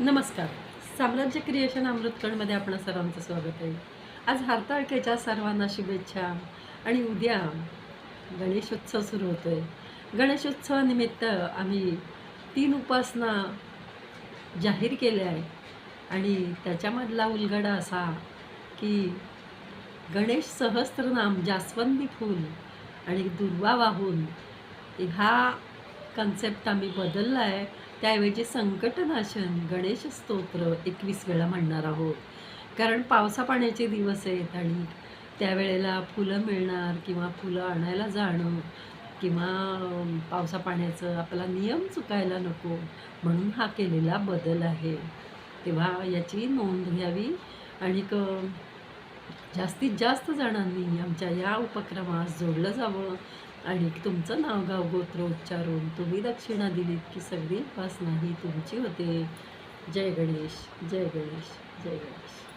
नमस्कार. साम्राज्य क्रिएशन अमृतकणमध्ये आपण सर्वांचं स्वागत आहे. आज हरताळकेच्या सर्वांना शुभेच्छा आणि उद्या गणेशोत्सव सुरू होतो आहे गणेशोत्सवानिमित्त आम्ही तीन उपासना जाहीर केल्या आहे आणि त्याच्यामधला उलगडा असा की गणेश सहस्त्रनाम जास्वंदी फूल आणि दुर्वा वाहून ह्या कन्सेप्ट आम्ही बदलला आहे. त्याऐवजी संकटनाशन गणेश स्तोत्र एकवीस वेळा म्हणणार आहोत. कारण पावसा पाण्याचे दिवस आहेत आणि त्यावेळेला फुलं मिळणार किंवा फुलं आणायला जाणं किंवा पावसापाण्याचं पावसा पाण्याचं आपला नियम चुकायला नको म्हणून हा केलेला बदल आहे. तेव्हा याची नोंद घ्यावी. आणि क जास्तीत जास्त जणांनी आमच्या या उपक्रमास जोडलं जावं आणि तुमचं नाव गाव गोत्र उच्चारून तुम्ही दक्षिणा दिलीत की सगळी उपासना ही तुमची होते. जय गणेश जय गणेश जय गणेश.